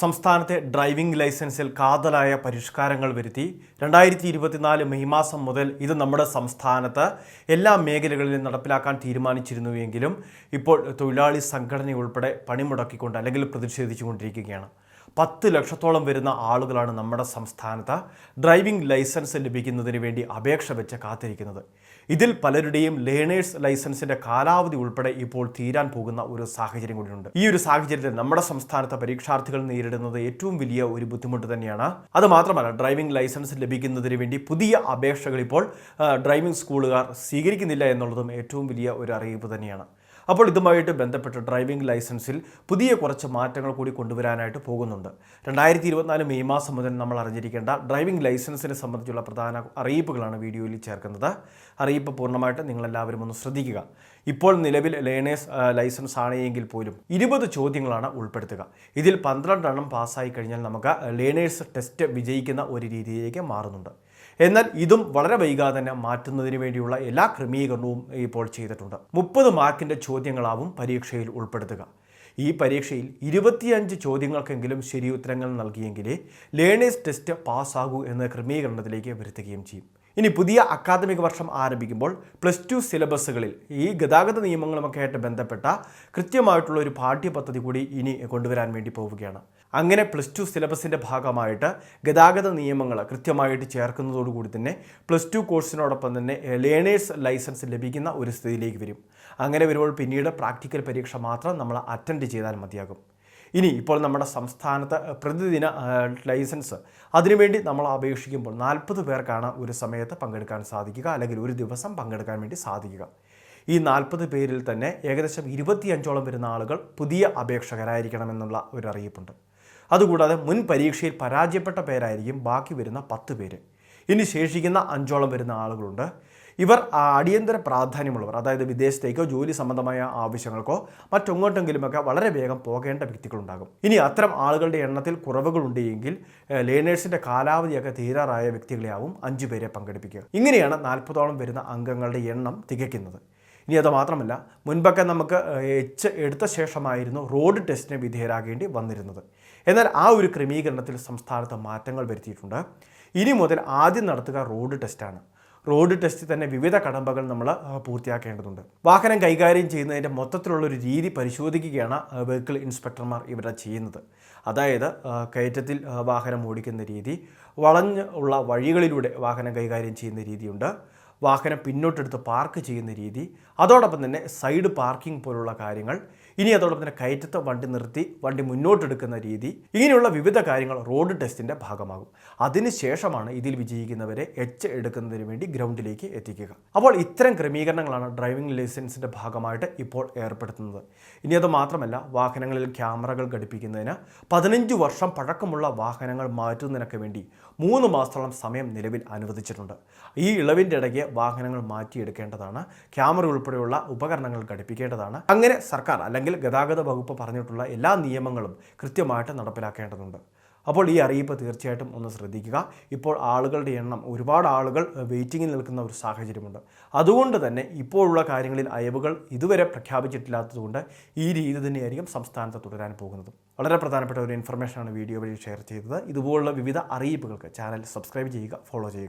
സംസ്ഥാനത്തെ ഡ്രൈവിംഗ് ലൈസൻസിൽ കാതലായ പരിഷ്കാരങ്ങൾ വരുത്തി രണ്ടായിരത്തി ഇരുപത്തിനാല് മെയ് മാസം മുതൽ ഇത് നമ്മുടെ സംസ്ഥാനത്ത് എല്ലാ മേഖലകളിലും നടപ്പിലാക്കാൻ തീരുമാനിച്ചിരുന്നുവെങ്കിലും ഇപ്പോൾ തൊഴിലാളി സംഘടനയുൾപ്പെടെ പണിമുടക്കിക്കൊണ്ട് അല്ലെങ്കിൽ പ്രതിഷേധിച്ചുകൊണ്ടിരിക്കുകയാണ്. പത്ത് ലക്ഷത്തോളം വരുന്ന ആളുകളാണ് നമ്മുടെ സംസ്ഥാനത്ത് ഡ്രൈവിംഗ് ലൈസൻസ് ലഭിക്കുന്നതിന് വേണ്ടി അപേക്ഷ വെച്ച് കാത്തിരിക്കുന്നത്. ഇതിൽ പലരുടെയും ലേണേഴ്സ് ലൈസൻസിന്റെ കാലാവധി ഉൾപ്പെടെ ഇപ്പോൾ തീരാൻ പോകുന്ന ഒരു സാഹചര്യം കൂടിയുണ്ട്. ഈ ഒരു സാഹചര്യത്തിൽ നമ്മുടെ സംസ്ഥാനത്തെ പരീക്ഷാർത്ഥികൾ നേരിടുന്നത് ഏറ്റവും വലിയ ഒരു ബുദ്ധിമുട്ട് തന്നെയാണ്. അത് മാത്രമല്ല ഡ്രൈവിംഗ് ലൈസൻസ് ലഭിക്കുന്നതിന് വേണ്ടി പുതിയ അപേക്ഷകൾ ഇപ്പോൾ ഡ്രൈവിംഗ് സ്കൂളുകാർ സ്വീകരിക്കുന്നില്ല എന്നുള്ളതും ഏറ്റവും വലിയ ഒരു അറിയിപ്പ് തന്നെയാണ്. അപ്പോൾ ഇതുമായിട്ട് ബന്ധപ്പെട്ട് ഡ്രൈവിംഗ് ലൈസൻസിൽ പുതിയ കുറച്ച് മാറ്റങ്ങൾ കൂടി കൊണ്ടുവരാനായിട്ട് പോകുന്നുണ്ട്. രണ്ടായിരത്തി ഇരുപത്തിനാല് മെയ് മാസം മുതൽ നമ്മൾ അറിഞ്ഞിരിക്കേണ്ട ഡ്രൈവിംഗ് ലൈസൻസിനെ സംബന്ധിച്ചുള്ള പ്രധാന അറിയിപ്പുകളാണ് വീഡിയോയിൽ ചേർക്കുന്നത്. അറിയിപ്പ് പൂർണമായിട്ട് നിങ്ങളെല്ലാവരും ഒന്ന് ശ്രദ്ധിക്കുക. ഇപ്പോൾ നിലവിൽ ലേണേഴ്സ് ലൈസൻസ് ആണെങ്കിൽ പോലും ഇരുപത് ചോദ്യങ്ങളാണ് ഉൾപ്പെടുത്തുക. ഇതിൽ പന്ത്രണ്ടെണ്ണം പാസ്സായി കഴിഞ്ഞാൽ നമുക്ക് ലേണേഴ്സ് ടെസ്റ്റ് വിജയിക്കുന്ന ഒരു രീതിയിലേക്ക് മാറുന്നുണ്ട്. എന്നാൽ ഇതും വളരെ വൈകാതെ തന്നെ മാറ്റുന്നതിന് വേണ്ടിയുള്ള എല്ലാ ക്രമീകരണവും ഇപ്പോൾ ചെയ്തിട്ടുണ്ട്. മുപ്പത് മാർക്കിന്റെ ചോദ്യങ്ങളാവും പരീക്ഷയിൽ ഉൾപ്പെടുത്തുക. ഈ പരീക്ഷയിൽ ഇരുപത്തിയഞ്ച് ചോദ്യങ്ങൾക്കെങ്കിലും ശരി ഉത്തരങ്ങൾ നൽകിയെങ്കിലേ ലേണേഴ്സ് ടെസ്റ്റ് പാസ്സാകൂ എന്ന ക്രമീകരണത്തിലേക്ക് വരുത്തുകയും ചെയ്യും. ഇനി പുതിയ അക്കാദമിക വർഷം ആരംഭിക്കുമ്പോൾ പ്ലസ് ടു സിലബസുകളിൽ ഈ ഗതാഗത നിയമങ്ങളുമൊക്കെ ആയിട്ട് ബന്ധപ്പെട്ട കൃത്യമായിട്ടുള്ള ഒരു പാഠ്യപദ്ധതി കൂടി ഇനി കൊണ്ടുവരാൻ വേണ്ടി പോവുകയാണ്. അങ്ങനെ പ്ലസ് ടു സിലബസിന്റെ ഭാഗമായിട്ട് ഗതാഗത നിയമങ്ങൾ കൃത്യമായിട്ട് ചേർക്കുന്നതോടുകൂടി തന്നെ പ്ലസ് ടു കോഴ്സിനോടൊപ്പം തന്നെ ലേണേഴ്സ് ലൈസൻസ് ലഭിക്കുന്ന ഒരു സ്ഥിതിയിലേക്ക് വരും. അങ്ങനെ വരുമ്പോൾ പിന്നീട് പ്രാക്ടിക്കൽ പരീക്ഷ മാത്രം നമ്മൾ അറ്റൻഡ് ചെയ്താൽ മതിയാകും. ഇനി ഇപ്പോൾ നമ്മുടെ സംസ്ഥാനത്ത് പ്രതിദിന ലൈസൻസ് അതിനുവേണ്ടി നമ്മൾ അപേക്ഷിക്കുമ്പോൾ നാൽപ്പത് പേർക്കാണ് ഒരു സമയത്ത് പങ്കെടുക്കാൻ സാധിക്കുക അല്ലെങ്കിൽ ഒരു ദിവസം പങ്കെടുക്കാൻ വേണ്ടി സാധിക്കുക. ഈ നാൽപ്പത് പേരിൽ തന്നെ ഏകദേശം ഇരുപത്തിയഞ്ചോളം വരുന്ന ആളുകൾ പുതിയ അപേക്ഷകരായിരിക്കണമെന്നുള്ള ഒരു അറിയിപ്പുണ്ട്. അതുകൂടാതെ മുൻ പരീക്ഷയിൽ പരാജയപ്പെട്ട പേരായിരിക്കും ബാക്കി വരുന്ന പത്ത് പേര്. ഇനി ശേഷിക്കുന്ന അഞ്ചോളം വരുന്ന ആളുകളുണ്ട്. ഇവർ അടിയന്തര പ്രാധാന്യമുള്ളവർ അതായത് വിദേശത്തേക്കോ ജോലി സംബന്ധമായ ആവശ്യങ്ങൾക്കോ മറ്റെങ്ങോട്ടെങ്കിലുമൊക്കെ വളരെ വേഗം പോകേണ്ട വ്യക്തികളുണ്ടാകും. ഇനി അത്തരം ആളുകളുടെ എണ്ണത്തിൽ കുറവുകളുണ്ട് എങ്കിൽ ഏഹ്, ലേണേഴ്സിന്റെ കാലാവധിയൊക്കെ തീരാറായ വ്യക്തികളെയാവും അഞ്ചു പേരെ പങ്കെടുപ്പിക്കുക. ഇങ്ങനെയാണ് നാൽപ്പതോളം വരുന്ന അംഗങ്ങളുടെ എണ്ണം തികയ്ക്കുന്നത്. ഇനി അത് മാത്രമല്ല മുൻപൊക്കെ നമുക്ക് എച്ച് എടുത്ത ശേഷമായിരുന്നു റോഡ് ടെസ്റ്റിന് വിധേയരാകേണ്ടി വന്നിരുന്നത്. എന്നാൽ ആ ഒരു ക്രമീകരണത്തിൽ സംസ്ഥാനത്ത് മാറ്റങ്ങൾ വരുത്തിയിട്ടുണ്ട്. ഇനി മുതൽ ആദ്യം നടത്തുക റോഡ് ടെസ്റ്റാണ്. റോഡ് ടെസ്റ്റിൽ തന്നെ വിവിധ കടമ്പകൾ നമ്മൾ പൂർത്തിയാക്കേണ്ടതുണ്ട്. വാഹനം കൈകാര്യം ചെയ്യുന്നതിന്റെ മൊത്തത്തിലുള്ള ഒരു രീതി പരിശോധിക്കുകയാണ് വെഹിക്കിൾ ഇൻസ്പെക്ടർമാർ ഇവിടെ ചെയ്യുന്നത്. അതായത് കയറ്റത്തിൽ വാഹനം ഓടിക്കുന്ന രീതി വളഞ്ഞ് ഉള്ള വഴികളിലൂടെ വാഹനം കൈകാര്യം ചെയ്യുന്ന രീതിയുണ്ട് വാഹനം പിന്നോട്ടെടുത്ത് പാർക്ക് ചെയ്യുന്ന രീതി അതോടൊപ്പം തന്നെ സൈഡ് പാർക്കിംഗ് പോലുള്ള കാര്യങ്ങൾ ഇനി അതോടൊപ്പം തന്നെ കയറ്റത്ത് വണ്ടി നിർത്തി വണ്ടി മുന്നോട്ടെടുക്കുന്ന രീതി. ഇങ്ങനെയുള്ള വിവിധ കാര്യങ്ങൾ റോഡ് ടെസ്റ്റിന്റെ ഭാഗമാകും. അതിനുശേഷമാണ് ഇതിൽ വിജയിക്കുന്നവരെ എച്ച് എടുക്കുന്നതിന് വേണ്ടി ഗ്രൗണ്ടിലേക്ക് എത്തിക്കുക. അപ്പോൾ ഇത്തരം ക്രമീകരണങ്ങളാണ് ഡ്രൈവിംഗ് ലൈസൻസിന്റെ ഭാഗമായിട്ട് ഇപ്പോൾ ഏർപ്പെടുത്തുന്നത്. ഇനി അത് മാത്രമല്ല വാഹനങ്ങളിൽ ക്യാമറകൾ ഘടിപ്പിക്കുന്നതിന് പതിനഞ്ച് വർഷം പഴക്കമുള്ള വാഹനങ്ങൾ മാറ്റുന്നതിനൊക്കെ വേണ്ടി മൂന്ന് മാസത്തോളം സമയം നിലവിൽ അനുവദിച്ചിട്ടുണ്ട്. ഈ ഇളവിന്റെ ഇടയ്ക്ക് വാഹനങ്ങൾ മാറ്റിയെടുക്കേണ്ടതാണ്. ക്യാമറ ഉൾപ്പെടെയുള്ള ഉപകരണങ്ങൾ ഘടിപ്പിക്കേണ്ടതാണ്. അങ്ങനെ സർക്കാർ അല്ലെങ്കിൽ ഗതാഗത വകുപ്പ് പറഞ്ഞിട്ടുള്ള എല്ലാ നിയമങ്ങളും കൃത്യമായിട്ട് നടപ്പിലാക്കേണ്ടതുണ്ട്. അപ്പോൾ ഈ അറിയിപ്പ് തീർച്ചയായിട്ടും ഒന്ന് ശ്രദ്ധിക്കുക. ഇപ്പോൾ ആളുകളുടെ എണ്ണം ഒരുപാട് ആളുകൾ വെയിറ്റിങ്ങിൽ നിൽക്കുന്ന ഒരു സാഹചര്യമുണ്ട്. അതുകൊണ്ട് തന്നെ ഇപ്പോഴുള്ള കാര്യങ്ങളിൽ അയവുകൾ ഇതുവരെ പ്രഖ്യാപിച്ചിട്ടില്ലാത്തതുകൊണ്ട് ഈ രീതി തന്നെയായിരിക്കും സംസ്ഥാനത്ത് തുടരാൻ പോകുന്നത്. വളരെ പ്രധാനപ്പെട്ട ഒരു ഇൻഫർമേഷനാണ് വീഡിയോ വഴി ഷെയർ ചെയ്തത്. ഇതുപോലുള്ള വിവിധ അറിയിപ്പുകൾക്ക് ചാനൽ സബ്സ്ക്രൈബ് ചെയ്യുക ഫോളോ ചെയ്യുക.